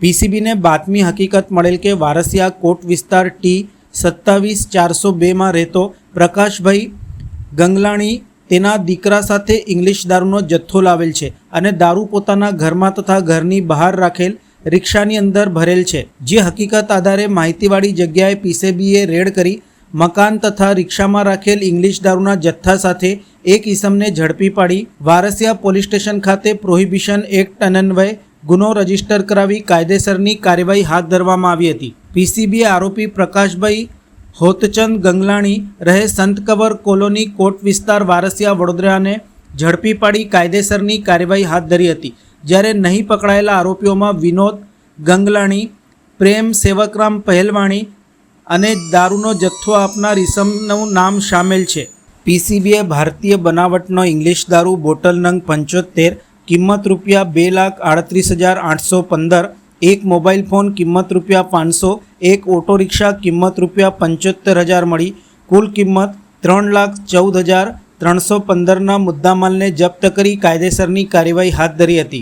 પીસીબીને બાતમી હકીકત મળેલ કે વારસિયા કોટ વિસ્તાર ટી સત્તાવીસ ચારસો બેમાં રહેતો પ્રકાશભાઈ ગંગલાણી તેના દીકરા સાથે ઇંગ્લિશ દારૂનો જથ્થો લાવેલ છે અને દારૂ પોતાના ઘરમાં તથા ઘરની બહાર રાખેલ રિક્ષાની અંદર ભરેલ છે. જે હકીકત આધારે માહિતીવાળી જગ્યાએ પીસીબીએ રેડ કરી મકાન તથા રિક્ષામાં રાખેલ ઇંગ્લિશ દારૂના જથ્થા સાથે એક ઇસમને ઝડપી પાડી વારસિયા પોલીસ સ્ટેશન ખાતે પ્રોહિબિશન એક્ટ અન્વયે ગુનો રજિસ્ટર કરાવી કાયદેસરની કાર્યવાહી હાથ ધરવામાં આવી હતી. પીસીબીએ આરોપી પ્રકાશભાઈ હોતચંદ ગંગલાણી રહે સંતકવર કોલોની કોટ વિસ્તાર વારસિયા વડોદરાને ઝડપી પાડી કાયદેસરની કાર્યવાહી હાથ ધરી હતી. જ્યારે નહીં પકડાયેલા આરોપીઓમાં વિનોદ ગંગલાણી, પ્રેમ સેવકરામ પહેલવાણી અને દારૂનો જથ્થો આપનાર ઇસમનું નામ સામેલ છે. પીસીબીએ ભારતીય બનાવટનો ઇંગ્લિશ દારૂ બોટલ નંગ પંચોતેર કિંમત રૂપિયા બે લાખ આડત્રીસ હજાર આઠસો પંદર, એક મોબાઈલ ફોન કિંમત રૂપિયા પાંચસો, એક ઓટો રિક્ષા કિંમત રૂપિયા પંચોતેર હજાર મળી. કુલ કિંમત ત્રણ લાખ ચૌદ હજાર ત્રણસો પંદરના મુદ્દામાલને જપ્ત કરી કાયદેસરની કાર્યવાહી હાથ ધરી હતી.